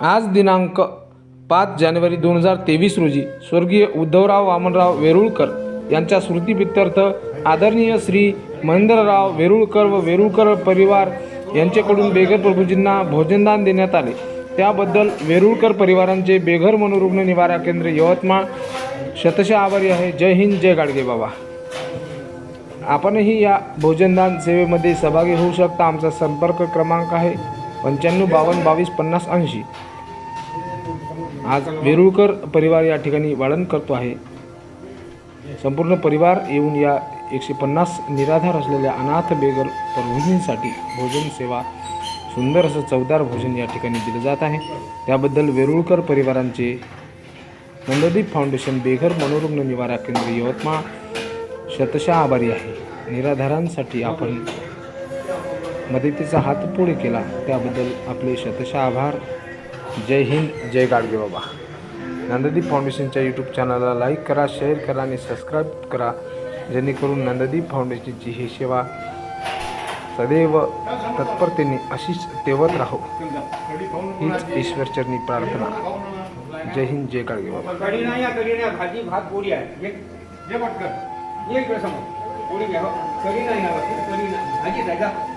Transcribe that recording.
आज दिनांक पाच जानेवारी दोन हजार तेवीस रोजी स्वर्गीय उद्धवराव वामनराव वेरुळकर यांच्या स्मृतीप्रित्यर्थ आदरणीय श्री महेंद्रराव वेरुळकर व वेरुळकर परिवार यांच्याकडून बेघर प्रभूजींना भोजनदान देण्यात आले. त्याबद्दल वेरुळकर परिवारांचे बेघर मनोरुग्ण निवारा केंद्र यवतमाळ शतशः आभारी आहे. जय हिंद जय गाडगे बाबा. आपणही या भोजनदान सेवेमध्ये सहभागी होऊ शकता. आमचा संपर्क क्रमांक आहे पंच्याण्णव बावन्न बावीस पन्नास ऐंशी. आज वेरुळकर परिवार या ठिकाणी वाळण करतो आहे. संपूर्ण परिवार येऊन या एकशे पन्नास निराधार असलेल्या अनाथ बेगर प्रभूजींसाठी भोजन सेवा सुंदर असं चवदार भोजन या ठिकाणी दिलं जात आहे. त्याबद्दल वेरुळकर परिवारांचे नंददीप फाउंडेशन बेघर मनोरुग्ण निवारा केंद्र यवतमाळ शतशः आभारी आहे. निराधारांसाठी आपण मदतीचा हात पुढे केला. त्याबद्दल आपले शतशः आभार. जय हिंद जय गाडगे बाबा. नंददीप फाउंडेशनच्या यूट्यूब चॅनलला लाईक करा शेअर करा आणि सबस्क्राईब करा. जेणेकरून नंददीप फाउंडेशनची ही सेवा सदैव तत्परतेने अशीच तेवत राहो. हीच ईश्वरचरणी प्रार्थना. जय हिंद जय गाडगे बाबा. भाजी भात पोळी आहे. समोर. पोळी घ्या हो. कढी नाही भाजी जायचा